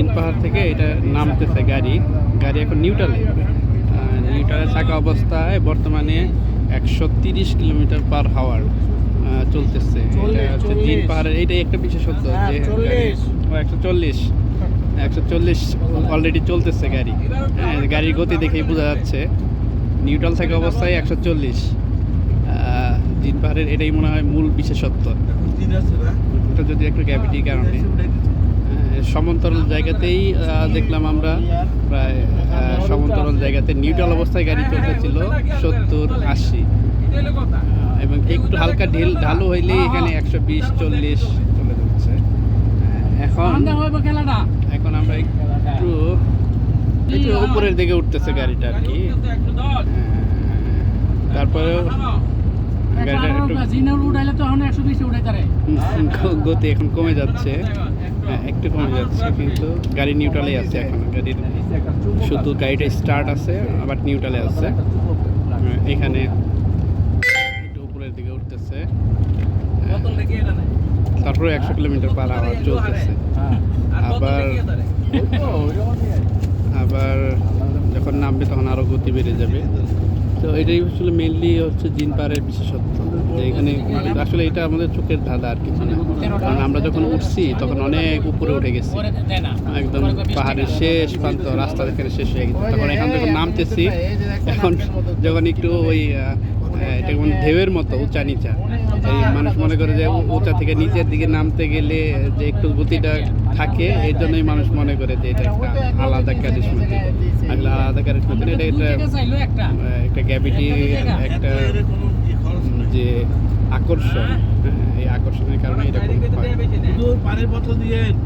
জিন পাহাড় থেকে এটা নামতেছে গাড়ি। গাড়ি এখন নিউটালে। নিউটালে থাকা অবস্থায় বর্তমানে একশো তিরিশ কিলোমিটার পার হাওয়ার চলতেছে। এটা হচ্ছে জিন পাহাড়ের এইটাই একটা বিশেষত্ব যে একশো চল্লিশ। একশো চল্লিশ অলরেডি চলতেছে গাড়ি। হ্যাঁ গাড়ির গতি দেখেই বোঝা যাচ্ছে। নিউট্রাল থাকা অবস্থায় একশো চল্লিশ। জিন পাহাড়ের এটাই মনে হয় মূল বিশেষত্ব। এটা যদি একটু গ্যাভিটির কারণে। সমান্তরাল জায়গাতেই দেখলাম আমরা প্রায় সমান্তরাল জায়গাতে নিউট্রাল অবস্থায় গাড়ি চলতেছিল সত্তর আশি। এবং একটু হালকা ঢিল ঢালু হইলেই এখানে একশো বিশ চল্লিশ চলে যাচ্ছে। এখন এখন আমরা একটু একটু উপরের দিকে উঠতেছে গাড়িটা আর কি। আহ, গতি এখন কমে যাচ্ছে। হ্যাঁ, একটু কমে যাচ্ছে কিন্তু গাড়ি নিউট্রালে আছে এখন। গাড়ির শুধু গাড়িটা স্টার্ট আছে আবার নিউট্রালে আছে। হ্যাঁ, এখানে একটু উপরের দিকে উঠতেছে। তারপরে একশো কিলোমিটার পার আওয়ার চলতেছে। আবার আবার যখন নামবে তখন আরও গতি বেড়ে যাবে। তো এটাই আসলে মেনলি হচ্ছে জিন পাহাড়ের বিশেষত্ব। যে এখানে আসলে এটা আমাদের চোখের ধাঁধা আর কিছু না কারণ আমরা যখন উঠছি, তখন অনেক উপরে উঠে গেছি। একদম পাহাড়ের শেষ প্রান্ত, রাস্তা এখানে শেষ হয়ে গেছে। তখন এখান থেকে নামতেছি এখন যখন একটু ওই এটা ঢেউয়ের মতো, উঁচা নিচা। এই মানুষ মনে করে যে উঁচা থেকে নিচের দিকে নামতে গেলে যে একটু গতিটা থাকে এই জন্যই মানুষ মনে করে যে এটা একটা আলাদা ক্যারিসমেটিক আসলে আলাদা কারেন্ট এটা এটা একটা একটা। গ্যাভিটি একটা যে আকর্ষণ হ্যাঁ, এই আকর্ষণের কারণে এরকম হয় পানির বোতল দিয়ে